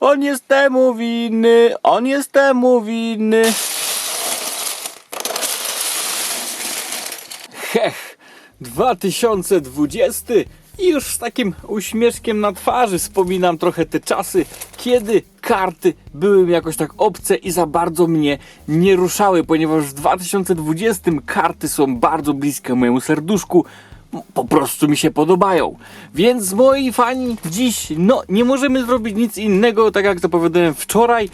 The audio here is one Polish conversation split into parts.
On jest temu winny, on jest temu winny. Hech, 2020 i już z takim uśmieszkiem na twarzy wspominam trochę te czasy, kiedy karty były mi jakoś tak obce i za bardzo mnie nie ruszały, ponieważ w 2020 karty są bardzo bliskie mojemu serduszku. Po prostu mi się podobają. Więc moi fani, dziś no nie możemy zrobić nic innego, tak jak zapowiadałem wczoraj.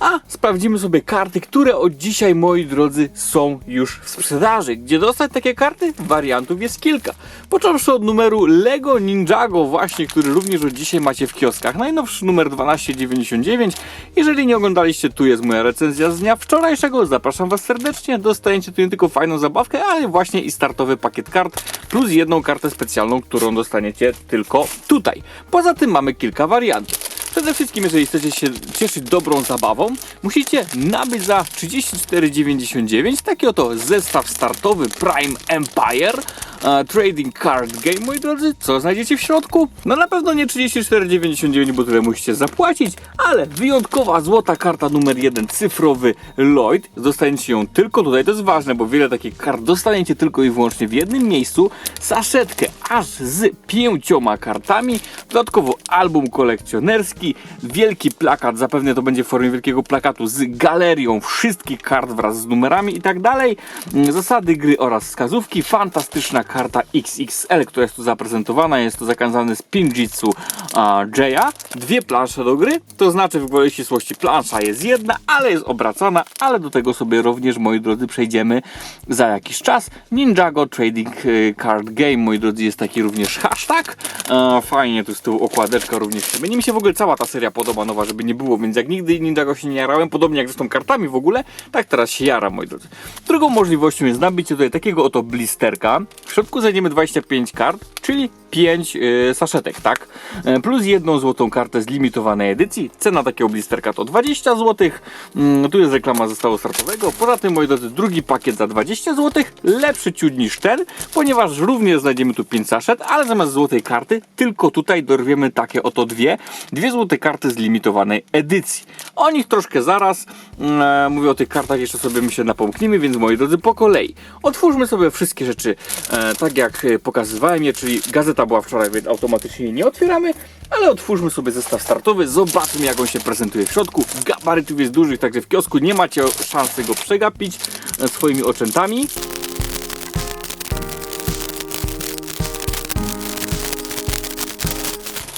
A sprawdzimy sobie karty, które od dzisiaj, moi drodzy, są już w sprzedaży. Gdzie dostać takie karty? Wariantów jest kilka. Począwszy od numeru Lego Ninjago, właśnie, który również od dzisiaj macie w kioskach. Najnowszy numer 1299. Jeżeli nie oglądaliście, tu jest moja recenzja z dnia wczorajszego. Zapraszam Was serdecznie. Dostajecie tu nie tylko fajną zabawkę, ale właśnie i startowy pakiet kart, plus jedną kartę specjalną, którą dostaniecie tylko tutaj. Poza tym mamy kilka wariantów. Przede wszystkim, jeżeli chcecie się cieszyć dobrą zabawą, musicie nabyć za 34,99 taki oto zestaw startowy Prime Empire e, Trading Card Game, moi drodzy. Co znajdziecie w środku? No na pewno nie 34,99, bo tyle musicie zapłacić, ale wyjątkowa złota karta numer 1, cyfrowy Lloyd. Dostaniecie ją tylko tutaj, to jest ważne, bo wiele takich kart dostaniecie tylko i wyłącznie w jednym miejscu. Saszetkę aż z pięcioma kartami, dodatkowo album kolekcjonerski, wielki plakat, zapewne to będzie w formie wielkiego plakatu z galerią wszystkich kart wraz z numerami i tak dalej. Mm, Zasady gry oraz wskazówki. Fantastyczna karta XXL, która jest tu zaprezentowana. Jest to zakazany z Pinjitsu a, Jaya. Dwie plansze do gry, to znaczy w gwoli ścisłości plansza jest jedna, ale jest obracana, ale do tego sobie również, moi drodzy, przejdziemy za jakiś czas. Ninjago Trading e, Card Game, moi drodzy, jest taki również hashtag. E, Fajnie tu z tyłu okładeczka również się. Mnie mi się w ogóle cała ta seria podoba nowa, żeby nie było, więc jak nigdy Ninjago się nie jarałem, podobnie jak z tą kartami w ogóle, tak teraz się jaram, moi drodzy. Drugą możliwością jest nabycie tutaj takiego oto blisterka. W środku znajdziemy 25 kart, czyli 5 yy, saszetek, tak? E, Plus jedną złotą kartę z limitowanej edycji. Cena takiego blisterka to 20 zł. Mm, tu jest reklama zestawu startowego. Poza tym, moi drodzy, drugi pakiet za 20 zł. Lepszy ciut niż ten, ponieważ również znajdziemy tu 5 saszet, ale zamiast złotej karty, tylko tutaj dorwiemy takie oto dwie. Dwie złote karty z limitowanej edycji. O nich troszkę zaraz. Mm, e, mówię o tych kartach, jeszcze sobie my się napomknimy, więc moi drodzy, po kolei. Otwórzmy sobie wszystkie rzeczy e, tak jak pokazywałem je, czyli gazeta była wczoraj, więc automatycznie jej nie otwieramy, ale otwórzmy sobie zestaw startowy, zobaczmy jak on się prezentuje w środku. Gabarytów jest dużych, także w kiosku nie macie szansy go przegapić swoimi oczętami.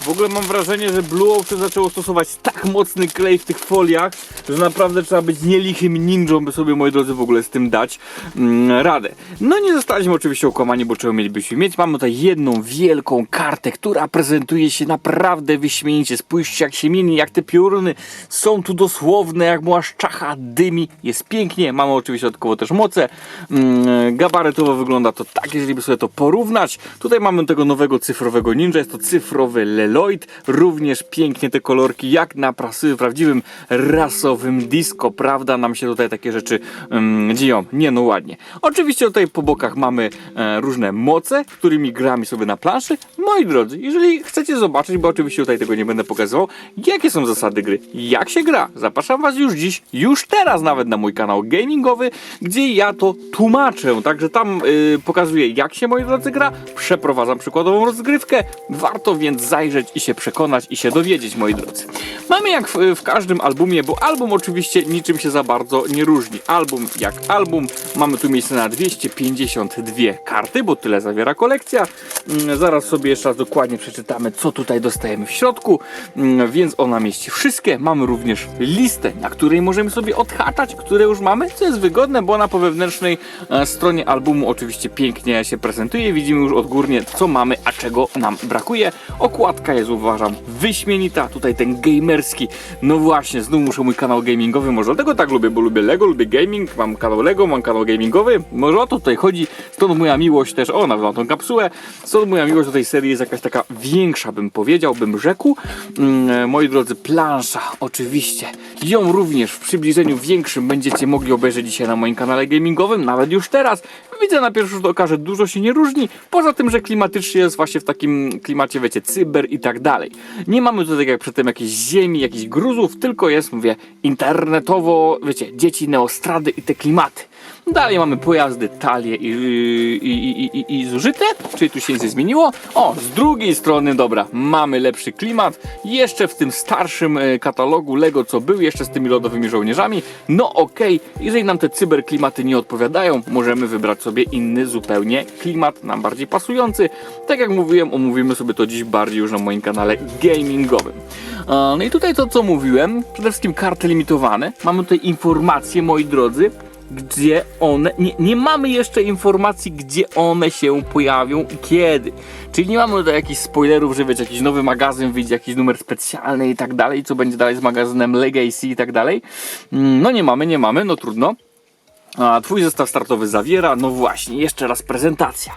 W ogóle mam wrażenie, że Blue Ocean zaczęło stosować tak mocny klej w tych foliach, że naprawdę trzeba być nielichym ninją, by sobie, moi drodzy, w ogóle z tym dać mm, radę. No nie zostaliśmy oczywiście okłamani, bo czego mielibyśmy mieć. Mamy tutaj jedną wielką kartę, która prezentuje się naprawdę wyśmienicie. Spójrzcie jak się mieni, jak te pioruny są tu dosłowne, jak młaszczacha dymi. Jest pięknie. Mamy oczywiście dodatkowo też moce. Mm, gabarytowo wygląda to tak, jeżeli by sobie to porównać. Tutaj mamy tego nowego cyfrowego ninja. Jest to cyfrowy Leloid. Również pięknie te kolorki, jak na prasy, prawdziwym rasowym disco, prawda? Nam się tutaj takie rzeczy um, dzieją. Nie no ładnie. Oczywiście tutaj po bokach mamy e, różne moce, którymi gramy sobie na planszy. Moi drodzy, jeżeli chcecie zobaczyć, bo oczywiście tutaj tego nie będę pokazywał, jakie są zasady gry, jak się gra, zapraszam Was już dziś, już teraz nawet na mój kanał gamingowy, gdzie ja to tłumaczę. Także tam y, pokazuję, jak się, moi drodzy, gra, przeprowadzam przykładową rozgrywkę. Warto więc zajrzeć i się przekonać i się dowiedzieć, moi drodzy. Mamy jak w, w każdym albumie, bo album oczywiście niczym się za bardzo nie różni. Album jak album, mamy tu miejsce na 252 karty, bo tyle zawiera kolekcja. Mm, Zaraz sobie jeszcze raz dokładnie przeczytamy, co tutaj dostajemy w środku, Mm, więc ona mieści wszystkie. Mamy również listę, na której możemy sobie odhaczać, które już mamy, co jest wygodne, bo ona po wewnętrznej e, stronie albumu oczywiście pięknie się prezentuje. Widzimy już odgórnie, co mamy, a czego nam brakuje. Okładka jest, uważam, wyśmienita. Tutaj ten gamerski, no właśnie, znów muszę mój kanał gamingowy, może dlatego tak lubię, bo lubię Lego, lubię gaming, mam kanał Lego, mam kanał gamingowy, może o to tutaj chodzi, stąd moja miłość też, o, nawet tą kapsułę, stąd moja miłość do tej serii jest jakaś taka większa, bym powiedział, bym rzekł. Mm, moi drodzy, plansza, oczywiście, ją również w przybliżeniu większym będziecie mogli obejrzeć dzisiaj na moim kanale gamingowym, nawet już teraz, widzę na pierwszy rzut oka, że dużo się nie różni, poza tym, że klimatycznie jest właśnie w takim klimacie, wiecie, cyber i tak dalej. Nie mamy tutaj tak jak przedtem jakiejś ziemi, jakichś gruzów, tylko jest, mówię, internetowo, wiecie, dzieci, neostrady i te klimaty. Dalej mamy pojazdy, talie i, i, i, i, i zużyte, czyli tu się nic nie zmieniło. O, z drugiej strony, dobra, mamy lepszy klimat. Jeszcze w tym starszym e, katalogu Lego, co był, jeszcze z tymi lodowymi żołnierzami. No okej, jeżeli nam te cyberklimaty nie odpowiadają, możemy wybrać sobie inny zupełnie klimat, nam bardziej pasujący. Tak jak mówiłem, omówimy sobie to dziś bardziej już na moim kanale gamingowym. A, No i tutaj to, co mówiłem, przede wszystkim karty limitowane. Mamy tutaj informacje, moi drodzy, gdzie one. Nie, nie mamy jeszcze informacji, gdzie one się pojawią i kiedy. Czyli nie mamy tutaj jakichś spoilerów, że wiecie, jakiś nowy magazyn wyjdzie, jakiś numer specjalny i tak dalej, co będzie dalej z magazynem Legacy i tak dalej. Mm, No nie mamy, nie mamy, no trudno. A twój zestaw startowy zawiera, no właśnie, jeszcze raz prezentacja.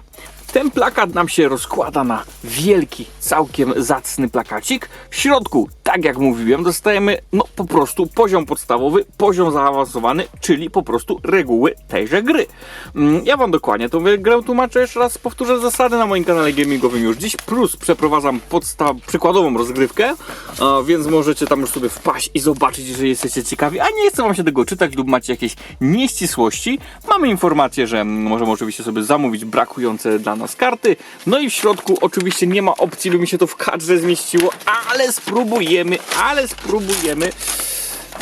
Ten plakat nam się rozkłada na wielki, całkiem zacny plakacik. W środku, tak jak mówiłem, dostajemy no po prostu poziom podstawowy, poziom zaawansowany, czyli po prostu reguły tejże gry. Mm, Ja wam dokładnie tą grę tłumaczę jeszcze raz, powtórzę zasady na moim kanale gamingowym już dziś, plus przeprowadzam podstaw, przykładową rozgrywkę, więc możecie tam już sobie wpaść i zobaczyć, jeżeli jesteście ciekawi, a nie chcę wam się tego czytać lub macie jakieś nieścisłości. Mamy informację, że możemy oczywiście sobie zamówić brakujące dla nas karty, no i w środku oczywiście nie ma opcji, by mi się to w kadrze zmieściło, ale spróbujemy, ale spróbujemy.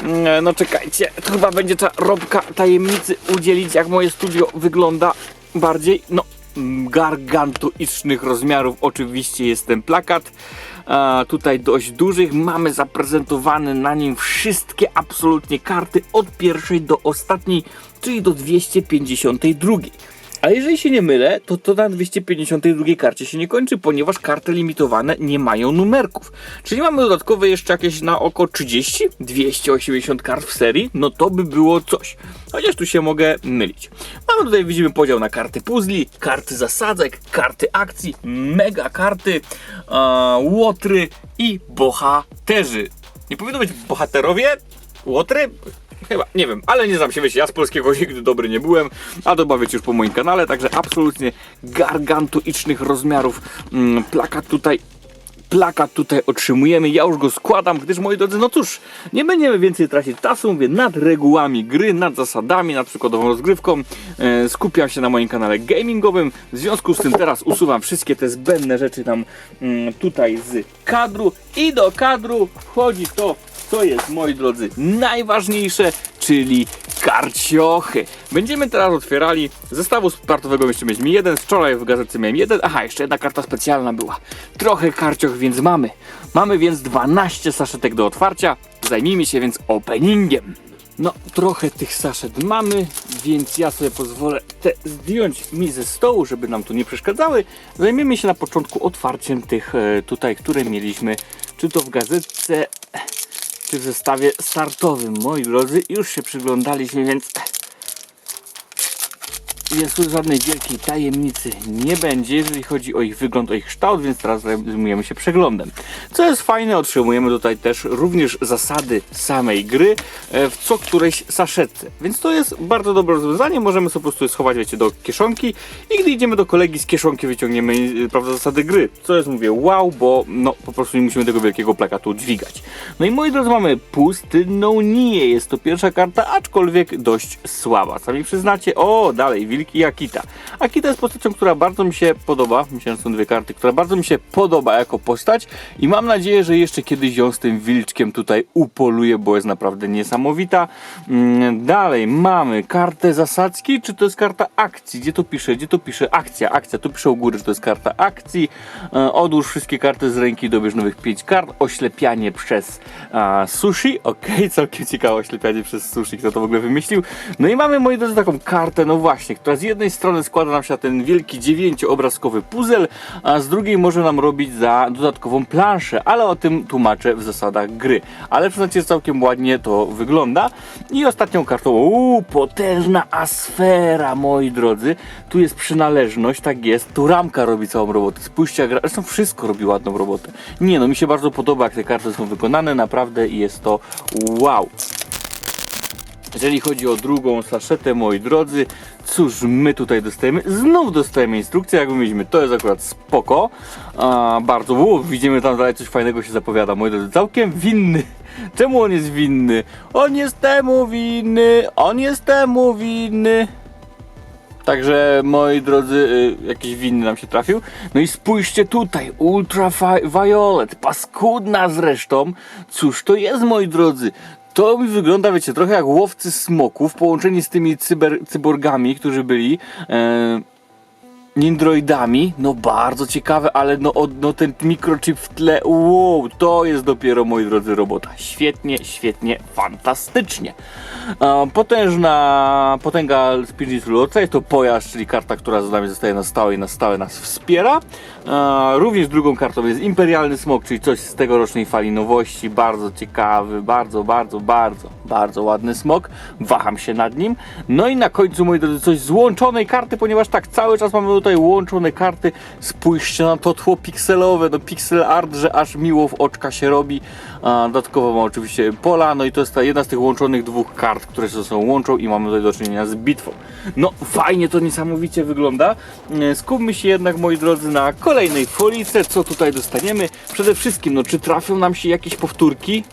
Mm, No czekajcie, to chyba będzie trzeba Robka tajemnicy udzielić, jak moje studio wygląda bardziej. No, mm, gargantuicznych rozmiarów oczywiście jest ten plakat. A, tutaj dość dużych. Mamy zaprezentowane na nim wszystkie absolutnie karty od pierwszej do ostatniej, czyli do 252. A jeżeli się nie mylę, to to na 252 karcie się nie kończy, ponieważ karty limitowane nie mają numerków. Czyli mamy dodatkowe jeszcze jakieś na oko 30, 280 kart w serii, no to by było coś. Chociaż tu się mogę mylić. Mamy tutaj, widzimy podział na karty puzli, karty zasadzek, karty akcji, mega karty, a, łotry i bohaterzy. Nie powinno być bohaterowie? Łotry? Chyba, nie wiem, ale nie znam się, wiecie, ja z polskiego nigdy dobry nie byłem, a to bawię już po moim kanale, także absolutnie gargantuicznych rozmiarów mm, plakat tutaj plakat tutaj otrzymujemy. Ja już go składam, gdyż moi drodzy, no cóż, nie będziemy więcej tracić czasu, mówię, nad regułami gry, nad zasadami, nad przykładową rozgrywką. E, skupiam się na moim kanale gamingowym. W związku z tym teraz usuwam wszystkie te zbędne rzeczy tam mm, tutaj z kadru i do kadru wchodzi to, co jest, moi drodzy, najważniejsze, czyli karciochy. Będziemy teraz otwierali. Zestawu startowego jeszcze mieliśmy jeden, wczoraj w gazecie miałem jeden. Aha, jeszcze jedna karta specjalna była. Trochę karcioch więc mamy. Mamy więc 12 saszetek do otwarcia. Zajmijmy się więc openingiem. No, trochę tych saszet mamy, więc ja sobie pozwolę te zdjąć mi ze stołu, żeby nam tu nie przeszkadzały. Zajmiemy się na początku otwarciem tych e, tutaj, które mieliśmy, czy to w gazetce, w zestawie startowym. Moi drodzy, już się przyglądaliśmy, więc jest tu żadnej wielkiej tajemnicy nie będzie, jeżeli chodzi o ich wygląd, o ich kształt, więc teraz zajmujemy się przeglądem. Co jest fajne, otrzymujemy tutaj też również zasady samej gry e, w co którejś saszetce. Więc to jest bardzo dobre rozwiązanie, możemy sobie po prostu je schować, wiecie, do kieszonki i gdy idziemy do kolegi z kieszonki wyciągniemy, e, prawda, zasady gry. Co jest, mówię, wow, bo no po prostu nie musimy tego wielkiego plakatu dźwigać. No i moi drodzy, mamy pustynną Nię. Jest to pierwsza karta, aczkolwiek dość słaba. Sami przyznacie, o, dalej, Wilk i Akita. Akita jest postacią, która bardzo mi się podoba, myślę, że są dwie karty, która bardzo mi się podoba jako postać i mam nadzieję, że jeszcze kiedyś ją z tym wilczkiem tutaj upoluję, bo jest naprawdę niesamowita. Mm, Dalej mamy kartę zasadzki, czy to jest karta akcji? Gdzie to pisze? Gdzie to pisze? Akcja, akcja. Tu pisze u góry, że to jest karta akcji. E, Odłóż wszystkie karty z ręki, dobierz nowych 5 kart. Oślepianie przez a, sushi. Okej, całkiem ciekawe oślepianie przez sushi, kto to w ogóle wymyślił. No i mamy, moi drodzy, taką kartę, no właśnie, która z jednej strony składa nam się ten wielki dziewięcioobrazkowy puzzle, a z drugiej może nam robić za dodatkową planszę, ale o tym tłumaczę w zasadach gry. Ale przyznacie, całkiem ładnie to wygląda. I ostatnią kartą, uuu, potężna asfera, moi drodzy. Tu jest przynależność, tak jest. Tu ramka robi całą robotę. Spójrzcie, gra... zresztą wszystko robi ładną robotę. Nie no, mi się bardzo podoba, jak te karty są wykonane, naprawdę jest to wow. Jeżeli chodzi o drugą saszetę, moi drodzy, cóż my tutaj dostajemy? Znów dostajemy instrukcję, jak mieliśmy, to jest akurat spoko. A, bardzo, u, widzimy tam dalej coś fajnego się zapowiada, moi drodzy, całkiem winny. Czemu on jest winny? On jest temu winny, on jest temu winny. Także moi drodzy, y, jakiś winny nam się trafił. No i spójrzcie tutaj, Ultraviolet, paskudna zresztą. Cóż to jest, moi drodzy? To mi wygląda, wiecie, trochę jak łowcy smoków połączeni z tymi cyber, cyborgami, którzy byli. E, Nindroidami, no bardzo ciekawe, ale no, no ten mikrochip w tle, wow, to jest dopiero, moi drodzy, robota. Świetnie, świetnie, fantastycznie. E, potężna potęga Spiritu Lorca, jest to pojazd, czyli karta, która z nami zostaje na stałe i na stałe nas wspiera. Również drugą kartą jest Imperialny Smok, czyli coś z tegorocznej fali nowości, bardzo ciekawy, bardzo, bardzo, bardzo, bardzo ładny smok. Waham się nad nim. No i na końcu, moi drodzy, coś z łączonej karty, ponieważ tak, cały czas mamy tutaj łączone karty. Spójrzcie na to tło pikselowe, no pixel art, że aż miło w oczka się robi. Dodatkowo ma oczywiście pola, no i to jest ta jedna z tych łączonych dwóch kart, które się ze sobą łączą i mamy tutaj do czynienia z bitwą. No fajnie to niesamowicie wygląda. E, Skupmy się jednak, moi drodzy, na kolejnej folice, co tutaj dostaniemy. Przede wszystkim, no czy trafią nam się jakieś powtórki?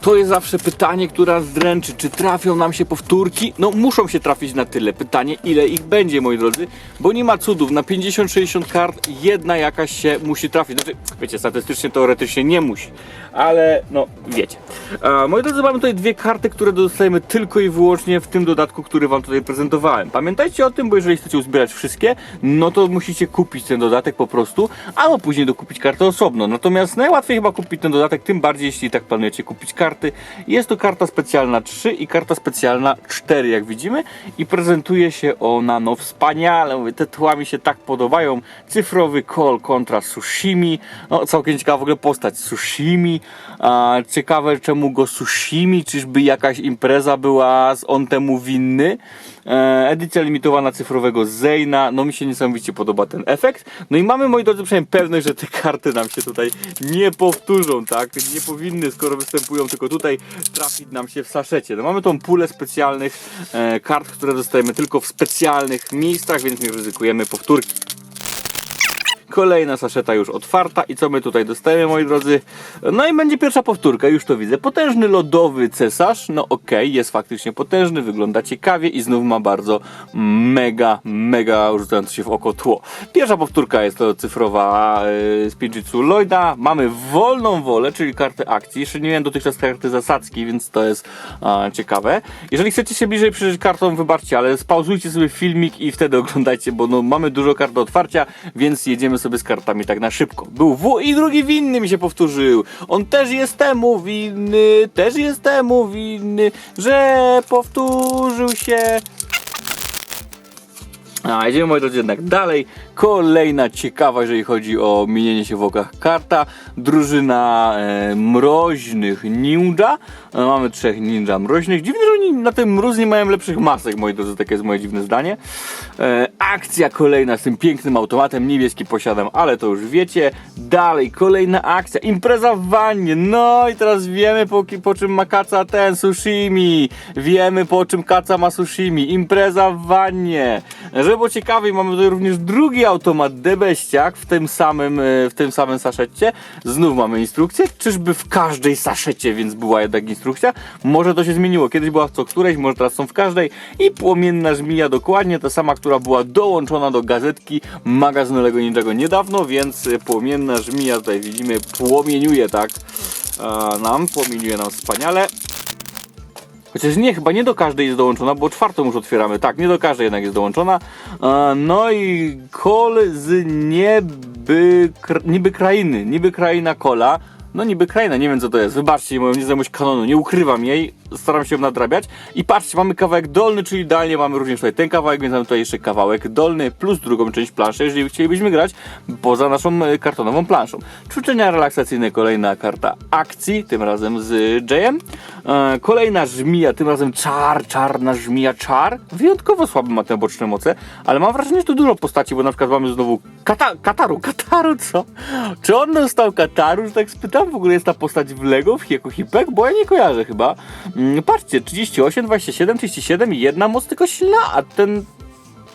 To jest zawsze pytanie, które zdręczy. Czy trafią nam się powtórki? No muszą się trafić na tyle. Pytanie, ile ich będzie, moi drodzy? Bo nie ma cudów. Na 50-60 kart jedna jakaś się musi trafić. Znaczy, wiecie, statystycznie, teoretycznie nie musi. Ale, no, wiecie. A, moi drodzy, mamy tutaj dwie karty, które dostajemy tylko i wyłącznie w tym dodatku, który wam tutaj prezentowałem. Pamiętajcie o tym, bo jeżeli chcecie uzbierać wszystkie, no to musicie kupić ten dodatek po prostu, albo później dokupić kartę osobno. Natomiast najłatwiej chyba kupić ten dodatek, tym bardziej jeśli tak planujecie kupić karty. Jest to karta specjalna 3 i karta specjalna 4, jak widzimy, i prezentuje się ona no wspaniale. Mówię, te tła mi się tak podobają. Cyfrowy call kontra sushimi. No, całkiem ciekawa w ogóle postać sushimi. A, ciekawe czemu go sushimi, czyżby jakaś impreza była z on temu winny. E, edycja limitowana cyfrowego Zeyna. No mi się niesamowicie podoba ten efekt. No i mamy, moi drodzy, przynajmniej pewność, że te karty nam się tutaj nie powtórzą, tak? Nie powinny, skoro występują tylko tutaj, trafić nam się w saszecie. No mamy tą pulę specjalnych e, kart, które dostajemy tylko w specjalnych miejscach, więc nie ryzykujemy powtórki. Kolejna saszeta już otwarta i co my tutaj dostajemy, moi drodzy? No i będzie pierwsza powtórka, już to widzę. Potężny lodowy cesarz, no okej, jest faktycznie potężny, wygląda ciekawie i znów ma bardzo mega, mega rzucające się w oko tło. Pierwsza powtórka jest to cyfrowa yy, Spinjitzu Lloyda. Mamy wolną wolę, czyli kartę akcji. Jeszcze nie miałem dotychczas karty zasadzki, więc to jest a, ciekawe. Jeżeli chcecie się bliżej przyjrzeć kartom, wybaczcie, ale spauzujcie sobie filmik i wtedy oglądajcie, bo no, mamy dużo kart do otwarcia, więc jedziemy sobie z kartami tak na szybko. Był W i drugi winny mi się powtórzył. On też jest temu winny, też jest temu winny, że powtórzył się. A, idziemy moi drodzy jednak dalej. Kolejna ciekawa, jeżeli chodzi o mienienie się w okach karta. Drużyna e, mroźnych ninja. E, mamy trzech ninja mroźnych. Dziwne, że oni na tym mróz nie mają lepszych masek, moi drodzy, takie jest moje dziwne zdanie. E, akcja kolejna z tym pięknym automatem. Niebieski posiadam, ale to już wiecie. Dalej, kolejna akcja. Impreza w wannie. No i teraz wiemy po, po czym ma kaca ten sushimi. Wiemy po czym kaca ma sushimi. Impreza w wannie. Żeby było ciekawiej, mamy tutaj również drugi automat Debeściak w tym samym, e, w tym samym saszecie. Znów mamy instrukcję. Czyżby w każdej saszecie, więc była jednak instrukcja. Może to się zmieniło. Kiedyś była w co którejś, może teraz są w każdej. I płomienna żmija dokładnie ta sama, która była dołączona do gazetki magazynu Lego Ninjago niedawno, więc e, płomienna żmija tutaj widzimy płomieniuje tak e, nam, płomieniuje nam wspaniale. Chociaż nie, chyba nie do każdej jest dołączona, bo czwartą już otwieramy. Tak, nie do każdej jednak jest dołączona. E, No i kol z nieby, niby krainy, niby kraina kola. No niby kraina, nie wiem co to jest. Wybaczcie moją nieznajomość kanonu, nie ukrywam jej. staram się ją nadrabiać. I patrzcie, mamy kawałek dolny, czyli idealnie mamy również tutaj ten kawałek, więc mamy tutaj jeszcze kawałek dolny plus drugą część planszy, jeżeli chcielibyśmy grać poza naszą e, kartonową planszą. Ćwiczenia relaksacyjne, kolejna karta akcji, tym razem z Jayem. E, kolejna żmija, tym razem czar, czarna żmija, czar. Wyjątkowo słaby ma te boczne moce, ale mam wrażenie, że tu dużo postaci, bo na przykład mamy znowu kata, Kataru, Kataru, co? Czy on dostał Kataru, że tak spytam? W ogóle jest ta postać w Lego, w jako hipek? Bo ja nie kojarzę chyba. Mm, patrzcie, 38, 27, 37 i jedna moc tylko śla, a ten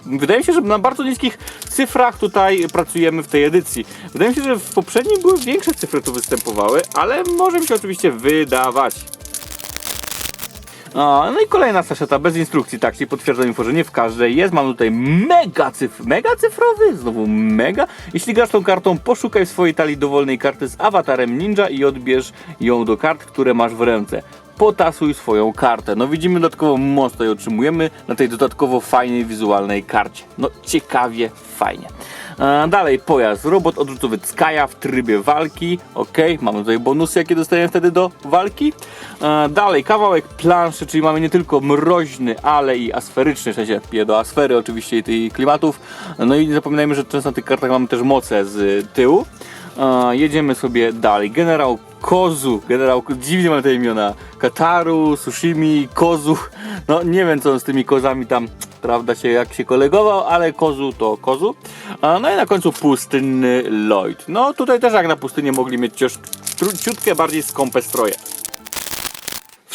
Wydaje mi się, że na bardzo niskich cyfrach tutaj pracujemy w tej edycji. Wydaje mi się, że w poprzedniej były większe cyfry tu występowały, ale może mi się oczywiście wydawać. A, no i kolejna saszeta bez instrukcji, tak, czyli potwierdzam info, że nie w każdej jest. Mamy tutaj mega cyfr, mega cyfrowy, znowu mega. Jeśli grasz tą kartą, poszukaj w swojej talii dowolnej karty z awatarem ninja i odbierz ją do kart, które masz w ręce. Potasuj swoją kartę. No widzimy dodatkowo moc tutaj otrzymujemy na tej dodatkowo fajnej wizualnej karcie. No ciekawie, fajnie. Dalej pojazd, robot odrzutowy Skaja w trybie walki. Ok, mamy tutaj bonusy, jakie dostajemy wtedy do walki. E, dalej kawałek planszy, czyli mamy nie tylko mroźny, ale i asferyczny, w sensie do asfery oczywiście i tych klimatów. No i nie zapominajmy, że często na tych kartach mamy też moce z tyłu. E, jedziemy sobie dalej. Generał Kozu, generał, dziwnie mamy te imiona. Kataru, Sushimi, Kozu. No nie wiem co on z tymi kozami tam, prawda, się jak się kolegował, ale Kozu to Kozu. A, no i na końcu pustynny Lloyd. No tutaj też jak na pustynię mogli mieć ciutkę bardziej skąpe stroje.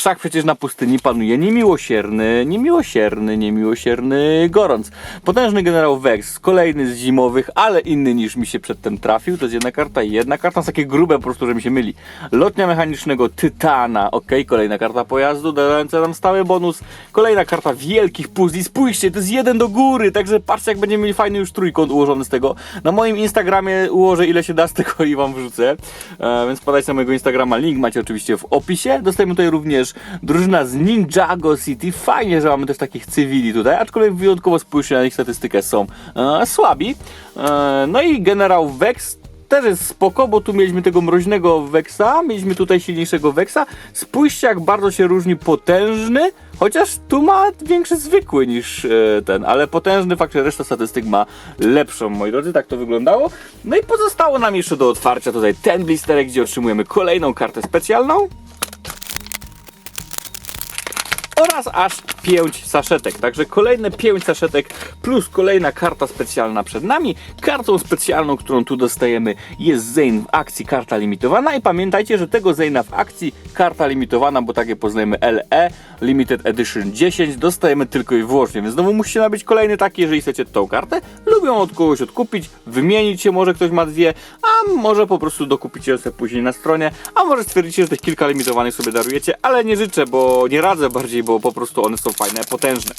Wszak przecież na pustyni panuje niemiłosierny, niemiłosierny, niemiłosierny gorąc. Potężny generał Vex, kolejny z zimowych, ale inny niż mi się przedtem trafił. To jest jedna karta i jedna karta, są takie grube po prostu, że mi się myli. Lotnia mechanicznego Tytana, ok, kolejna karta pojazdu, dająca nam stały bonus. Kolejna karta wielkich puzli, spójrzcie, to jest jeden do góry, także patrzcie jak będziemy mieli fajny już trójkąt ułożony z tego. Na moim Instagramie ułożę ile się da z tego i wam wrzucę, e, więc podajcie na mojego Instagrama, link macie oczywiście w opisie. Dostajemy tutaj również drużyna z Ninjago City. Fajnie, że mamy też takich cywili tutaj, aczkolwiek wyjątkowo spójrzcie na ich statystykę, są e, słabi. E, no i generał Vex też jest spoko, bo tu mieliśmy tego mroźnego Vexa, mieliśmy tutaj silniejszego Vexa. Spójrzcie jak bardzo się różni potężny, chociaż tu ma większy zwykły niż e, ten, ale potężny fakt, że reszta statystyk ma lepszą, moi drodzy, tak to wyglądało. No i pozostało nam jeszcze do otwarcia tutaj ten blisterek, gdzie otrzymujemy kolejną kartę specjalną. Aż 5 saszetek. Także kolejne 5 saszetek plus kolejna karta specjalna przed nami. Kartą specjalną, którą tu dostajemy jest Zane w akcji karta limitowana i pamiętajcie, że tego Zane'a w akcji karta limitowana, bo takie poznajemy LE Limited Edition 10 dostajemy tylko i wyłącznie, więc znowu musicie nabyć kolejny taki, jeżeli chcecie tą kartę lub ją od kogoś odkupić, wymienić się, może ktoś ma dwie, a może po prostu dokupicie sobie później na stronie, a może stwierdzicie, że tych kilka limitowanych sobie darujecie, ale nie życzę, bo nie radzę bardziej, bo po prostu one są fajne, potężne.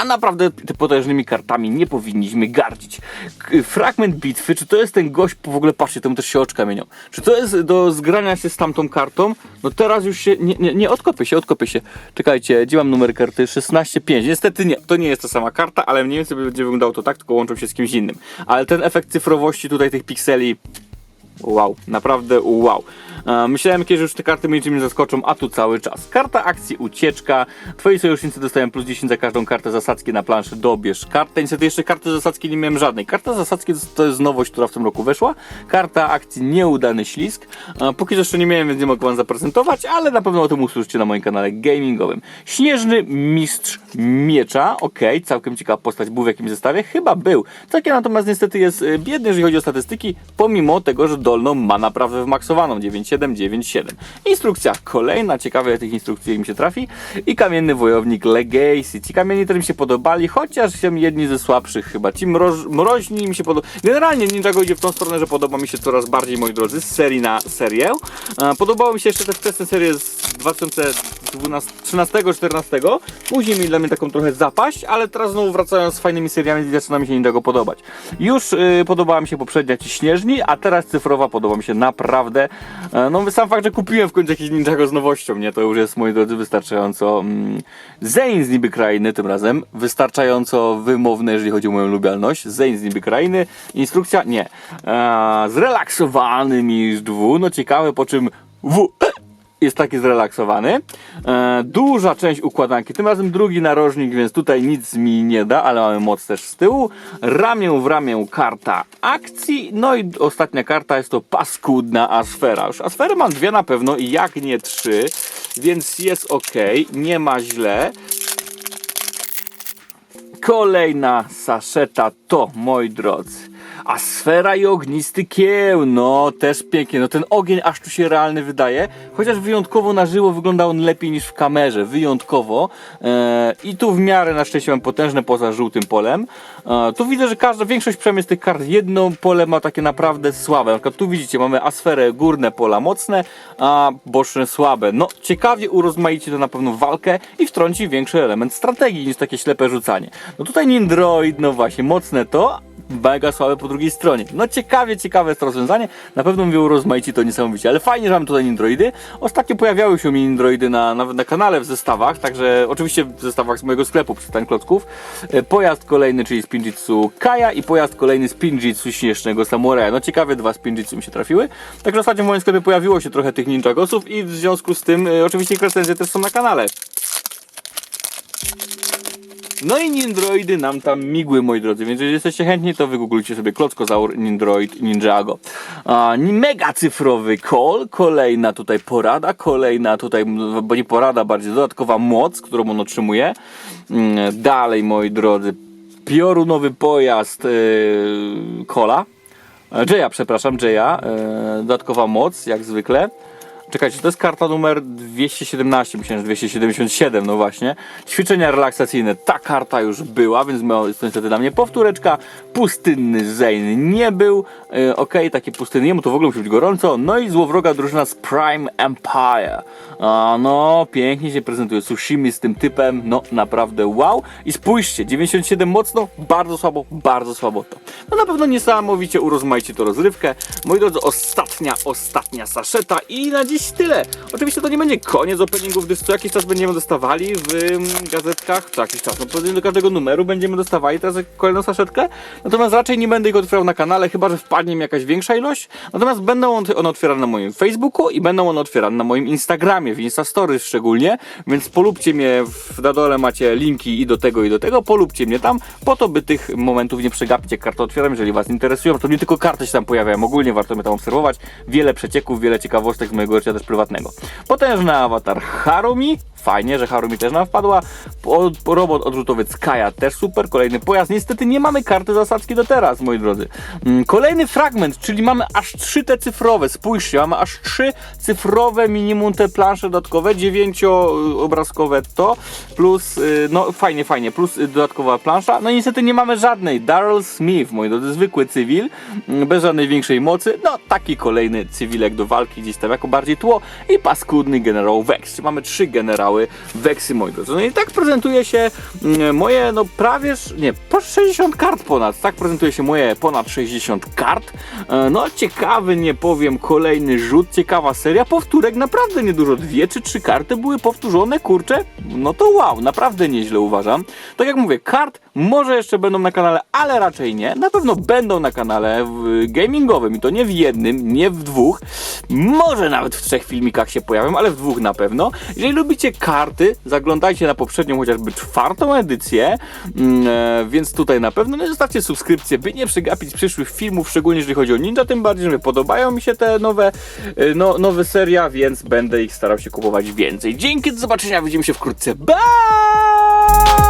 A naprawdę potężnymi kartami nie powinniśmy gardzić. Fragment bitwy, czy to jest ten gość, w ogóle patrzcie, temu też się oczka mienią. Czy to jest do zgrania się z tamtą kartą? No teraz już się, nie, nie, nie odkopię się, odkopię się. Czekajcie, gdzie mam numer karty? 16.5. Niestety nie, to nie jest ta sama karta, ale mniej więcej będzie wyglądało to tak, tylko łączą się z kimś innym. Ale ten efekt cyfrowości tutaj tych pikseli, Wow, naprawdę wow. Myślałem kiedyś, że już te karty mnie czymś zaskoczą, a tu cały czas. Karta akcji ucieczka. Twoi sojusznicy dostają plus 10 za każdą kartę zasadzki na planszy. Dobierz kartę. Niestety jeszcze karty zasadzki nie miałem żadnej. Karta zasadzki to jest nowość, która w tym roku weszła. Karta akcji nieudany ślisk. Póki jeszcze nie miałem, więc nie mogę wam zaprezentować, ale na pewno o tym usłyszycie na moim kanale gamingowym. Śnieżny mistrz miecza. ok, całkiem ciekawa postać. Był w jakimś zestawie? Chyba był. Takie natomiast niestety jest y, biedny, jeżeli chodzi o statystyki, pomimo tego, że dolną ma naprawdę wymaksowaną 9 797. Instrukcja kolejna, ciekawe tych instrukcji mi się trafi. I kamienny wojownik Legacy. Ci kamieni też mi się podobali, chociaż się jedni ze słabszych chyba. Ci mroż, mroźni mi się podobają. Generalnie Ninjago idzie w tą stronę, że podoba mi się coraz bardziej, moi drodzy, z serii na serię. E, podobało mi się jeszcze te wczesne serie z 2013-14. Później mieli dla mnie taką trochę zapaść, ale teraz znowu wracając z fajnymi seriami i zaczyna mi się Ninjago podobać. Już yy, podobała mi się poprzednia Ci Śnieżni, a teraz cyfrowa podoba mi się naprawdę. Yy, no sam fakt, że kupiłem w końcu jakiś Ninjago z nowością, nie? To już jest, moi drodzy, wystarczająco mm, z niby krainy tym razem, wystarczająco wymowne, jeżeli chodzi o moją lubialność. Zane z niby krainy, instrukcja nie. E, zrelaksowany mistrz dwu, no ciekawe po czym w... jest taki zrelaksowany. E, duża część układanki, tym razem drugi narożnik, więc tutaj nic mi nie da, ale mamy moc też z tyłu. Ramię w ramię karta akcji, no i ostatnia karta jest to paskudna asfera. Już asfery mam dwie na pewno i jak nie trzy, więc jest ok, nie ma źle. Kolejna saszeta to, moi drodzy, a sfera i ognisty kieł, no też pięknie, no ten ogień aż tu się realny wydaje, chociaż wyjątkowo na żywo wygląda on lepiej niż w kamerze, wyjątkowo. E, i tu w miarę na szczęście mam potężne poza żółtym polem, e, tu widzę, że każda, większość przynajmniej z tych kart, jedno pole ma takie naprawdę słabe, na przykład tu widzicie, mamy asferę, górne pola mocne, a boczne słabe, no ciekawie urozmaici to na pewno walkę i wtrąci większy element strategii niż takie ślepe rzucanie. No tutaj Nindroid, no właśnie, mocne to, mega słabe po drugiej stronie. No ciekawie, ciekawe jest to rozwiązanie. Na pewno mówię rozmaici to niesamowicie, ale fajnie, że mamy tutaj Nindroidy. Ostatnio pojawiały się mi Nindroidy na, nawet na kanale w zestawach, także oczywiście w zestawach z mojego sklepu przystań klocków. E, Pojazd kolejny, czyli Spinjitsu Kaja i pojazd kolejny Spinjitsu Śnieżnego Samuraja. No ciekawie dwa Spinjitsu mi się trafiły. Także ostatnio w moim sklepie pojawiło się trochę tych Ninja Gosów i w związku z tym e, oczywiście ich recenzje też są na kanale. No i Nindroidy nam tam migły, moi drodzy, więc jeżeli jesteście chętni, to wygooglujcie sobie Klockozaur, Nindroid, Ninjago. A, mega cyfrowy call, kolejna tutaj porada, kolejna tutaj, bo nie porada, bardziej dodatkowa moc, którą on otrzymuje. Mm, Dalej, moi drodzy, piorunowy pojazd yy, Kola. E, Jaya, przepraszam, Jaya. E, dodatkowa moc, jak zwykle. Czekajcie, to jest karta numer 217, myślałem, że 277, no właśnie. Ćwiczenia relaksacyjne, ta karta już była, więc jest to niestety dla mnie powtóreczka. Pustynny Zane nie był, e, ok, taki pustynny, jemu to w ogóle musi być gorąco. No i złowroga drużyna z Prime Empire. A, no, pięknie się prezentuje Sushimi z tym typem, no naprawdę wow. I spójrzcie, 97 mocno, bardzo słabo, bardzo słabo to. No na pewno niesamowicie urozmaicie to rozrywkę. Moi drodzy, ostatnia, ostatnia saszeta i na dziś tyle. Oczywiście to nie będzie koniec openingów, gdyż co jakiś czas będziemy dostawali w ym, gazetkach, co jakiś czas, no do każdego numeru będziemy dostawali teraz kolejną saszetkę. Natomiast raczej nie będę ich otwierał na kanale, chyba że wpadnie mi jakaś większa ilość. Natomiast będą one otwierane na moim Facebooku i będą one otwierane na moim Instagramie, w Instastories szczególnie, więc polubcie mnie, w, na dole macie linki i do tego i do tego, polubcie mnie tam, po to by tych momentów nie przegapić, jak karty otwieram, jeżeli was interesują, to nie tylko karty się tam pojawiają, ogólnie warto mnie tam obserwować, wiele przecieków, wiele ciekawostek mojego życia też prywatnego. Potężny awatar Harumi, fajnie, że Harumi też nam wpadła, robot odrzutowiec Kaja też super, kolejny pojazd, niestety nie mamy karty zasadzki do teraz, moi drodzy. Mm, Kolejny fragment, czyli mamy aż trzy te cyfrowe, spójrzcie, mamy aż trzy cyfrowe minimum te plansze dodatkowe, dziewięcioobrazkowe to, plus, y, no fajnie, fajnie, plus y, dodatkowa plansza, no niestety nie mamy żadnej, Daryl Smith, moi drodzy, zwykły cywil, mm, bez żadnej większej mocy, no taki kolejny cywilek do walki, gdzieś tam jako bardziej tło i paskudny generał Vex, mamy trzy generały Vexy, moi drodzy, no i tak prezentuje się mm, moje, no prawie, nie, po 60 kart ponad, tak prezentuje się moje ponad 60 kart, E, no ciekawy, nie powiem, kolejny rzut, ciekawa seria, powtórek naprawdę niedużo, dwie czy trzy karty były powtórzone, kurczę, no to wow, naprawdę nieźle uważam. Tak jak mówię, kart może jeszcze będą na kanale, ale raczej nie, na pewno będą na kanale gamingowym i to nie w jednym, nie w dwóch, może nawet w trzech filmikach się pojawią, ale w dwóch na pewno. Jeżeli lubicie karty, zaglądajcie na poprzednią, chociażby czwartą edycję, mm, e, więc tutaj na pewno no, zostawcie subskrypcję, by nie przegapić przyszłych filmów, szczególnie jeżeli chodzi o Ninja, tym bardziej, że podobają mi się te nowe, e, no, nowe seria, więc będę ich starał się kupować więcej. Dzięki, do zobaczenia, widzimy się wkrótce, bye!